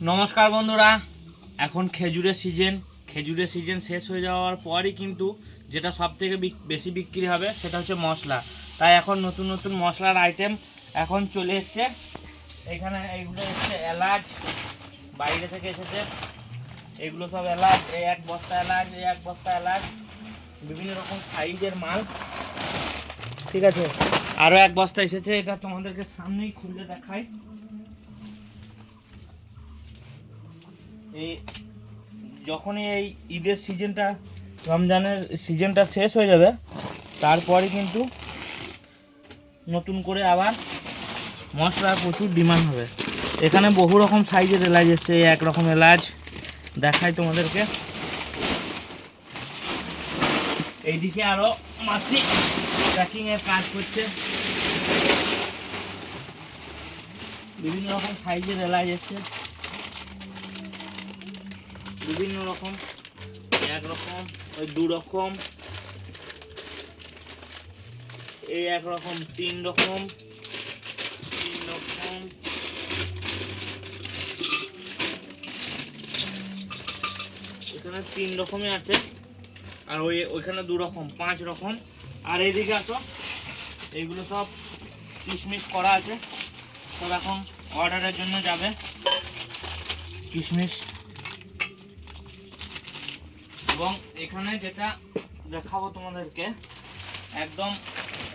নমস্কার বন্ধুরা। এখন খেজুরের সিজন খেজুরের সিজন শেষ হয়ে যাওয়ার পরই কিন্তু যেটা সব থেকে বেশি বিক্রি হবে সেটা হচ্ছে মশলা। তাই এখন নতুন নতুন মশলার আইটেম এখন চলে এসছে। এখানে এইগুলো এসছে এলাচ, বাইরে থেকে এসেছে। এগুলো সব এলাচ, এই এক বস্তা এলাচ, এই এক বস্তা এলাচ। বিভিন্ন রকম সাইজের মাল। ঠিক আছে? আরও এক বস্তা এসেছে, এটা তোমাদেরকে সামনেই খুলে দেখাই। এই যখনই এই ঈদের সিজনটা, রমজানের সিজনটা শেষ হয়ে যাবে, তারপরে কিন্তু নতুন করে আবার মশলার প্রচুর ডিমান্ড হবে। এখানে বহু রকম সাইজের এলাচ এসছে এই এক রকম এলাচ দেখাই তোমাদেরকে। এইদিকে আরও মাছি প্যাকিং এর কাজ করছে। বিভিন্ন রকম সাইজের এলাচ এসছে। বিভিন্ন রকম, এক রকম, ওই দু রকম, এই এক রকম, তিন রকম তিন রকম। এখানে তিন রকমই আছে, আর ওই, ওইখানে দু রকম, পাঁচ রকম। আর এইদিকে আসো, এইগুলো সব কিশমিশ করা আছে। সব এখন অর্ডারের জন্য যাবে। কিশমিশ এবং এখানে যেটা দেখাবো তোমাদেরকে, একদম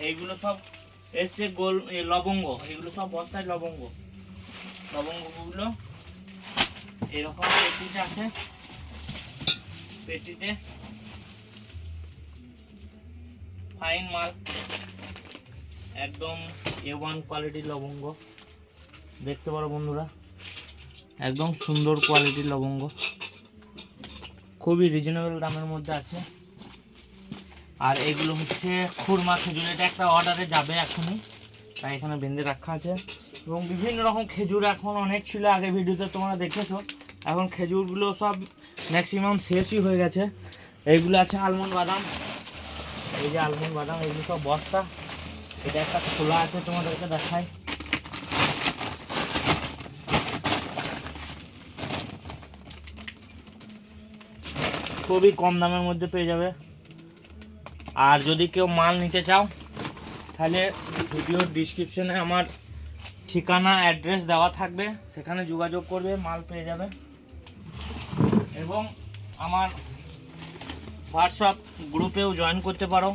এইগুলো সব এসছে গোল লবঙ্গ, এগুলো সব বস্তায় লবঙ্গ। লবঙ্গগুলো এরকম পেটিতে আছে। পেটিতে ফাইন মাল একদম এ ওয়ান কোয়ালিটির লবঙ্গ। দেখতে পারো বন্ধুরা, একদম সুন্দর কোয়ালিটির লবঙ্গ। খুবই রিজনেবল দামের মধ্যে আছে। আর এগুলো হচ্ছে খুরমা খেজুর, এটা একটা অর্ডারে যাবে এখনই। তাই এখানে বেঁধে রাখা আছে। এবং বিভিন্ন রকম খেজুর এখন অনেক ছিল আগে ভিডিওতে তোমরা দেখেছ। এখন খেজুরগুলো সব ম্যাক্সিমাম শেষই হয়ে গেছে। এইগুলো আছে আলমন্ড বাদাম। এই যে আলমন্ড বাদাম, এগুলো সব বস্তা। এটা একটা খোলা আছে, তোমাদেরকে দেখাই। খুবই কম দামের মধ্যে পেয়ে যাবে। আর যদি কেউ মাল নিতে চাও, তাহলে ভিডিওর ডিসক্রিপশনে আমার ঠিকানা অ্যাড্রেস দেওয়া থাকবে। সেখানে যোগাযোগ করবে, মাল পেয়ে যাবে। এবং আমার হোয়াটসঅ্যাপ গ্রুপেও জয়েন করতে পারো।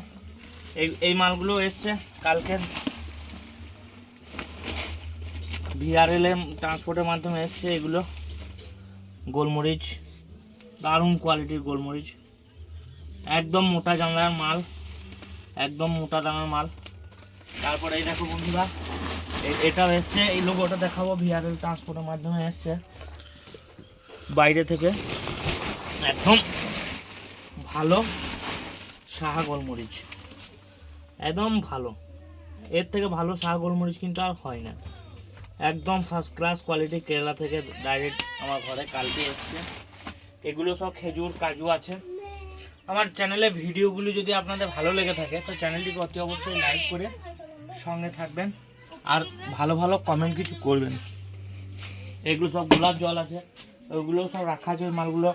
এই এই মালগুলো এসছে কালকে। ভিআরএল এর ট্রান্সপোর্টের মাধ্যমে এসছে এগুলো। গোলমরিচ দারুণ কোয়ালিটির গোলমরিচ। একদম মোটা জানলার মাল, একদম মোটা দামের মাল। তারপরে এই দেখো বন্ধুরা, এ- এটাও এসছে, এই লোগোটা দেখাবো ভিআরএল ট্রান্সপোর্টের মাধ্যমে এসছে। বাইরে থেকে একদম ভালো সাহা গোলমরিচ। একদম ভালো। এর থেকে ভালো সাহা গোলমরিচ কিন্তু আর হয় না। একদম ফার্স্ট ক্লাস কোয়ালিটি কেরালা থেকে ডাইরেক্ট আমার ঘরে কালকে এসছে। এগুলো সব খেজুর, কাজু আছে। আমার চ্যানেলে ভিডিওগুলো যদি আপনাদের ভালো লেগে থাকে, তো চ্যানেলটিকে অতি অবশ্যই লাইক করে সঙ্গে থাকবেন আর ভালো ভালো কমেন্ট কিছু করবেন। এগুলো সব গোলাপ জল আছে, ওগুলো সব রাখা আছে, মালগুলো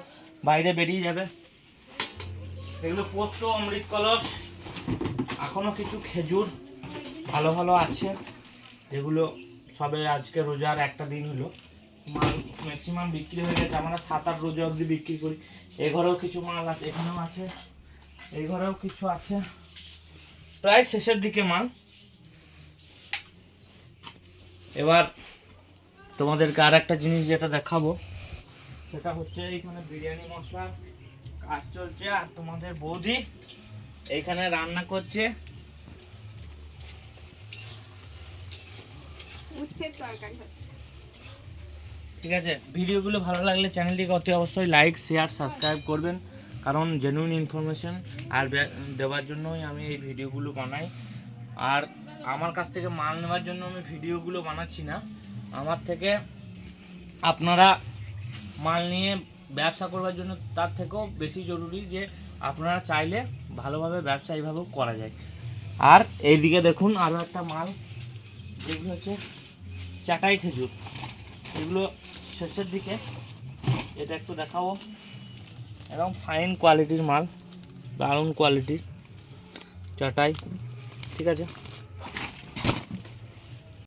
বাইরে বেরিয়ে যাবে। এগুলো পোস্ত, অমৃত কলস এখনও কিছু খেজুর ভালো ভালো আছে। যেগুলো সবে আজকে, রোজার একটা দিন হলো। মাল ম্যাক্সিমাম বিক্রি হয়ে গেছে। আমরা সাত আট রোজা অবধি বিক্রি করি। এ ঘরেও কিছু মাল আছে, এখানেও আছে এই ঘরেও কিছু আছে। প্রায় শেষের দিকে মাল। এবার তোমাদেরকে আর একটা জিনিস যেটা দেখাবো, সেটা হচ্ছে এইখানে বিরিয়ানি মশলা কাজ চলছে। আর তোমাদের বৌদি এইখানে রান্না করছে। উচ্ছের তরকারি হচ্ছে। ঠিক আছে? ভিডিওগুলো ভালো লাগলে চ্যানেলটিকে অতি অবশ্যই লাইক শেয়ার সাবস্ক্রাইব করবেন। কারণ জেনুইন ইনফরমেশন আর দেওয়ার জন্যই আমি এই ভিডিওগুলো বানাই। আর আমার কাছ থেকে মাল নেওয়ার জন্য আমি ভিডিওগুলো বানাচ্ছি না। আমার থেকে আপনারা মাল নিয়ে ব্যবসা করবার জন্য তার থেকেও বেশি জরুরি যে আপনারা চাইলে ভালোভাবে ব্যবসা এইভাবেও করা যায়। আর এইদিকে দেখুন আরও একটা মাল। যেগুলো হচ্ছে চাটাই খেজুর। এগুলো শেষের দিকে। এটা একটু দেখাবো। একদম ফাইন কোয়ালিটির মাল, দারুণ কোয়ালিটির চাটাই। ঠিক আছে?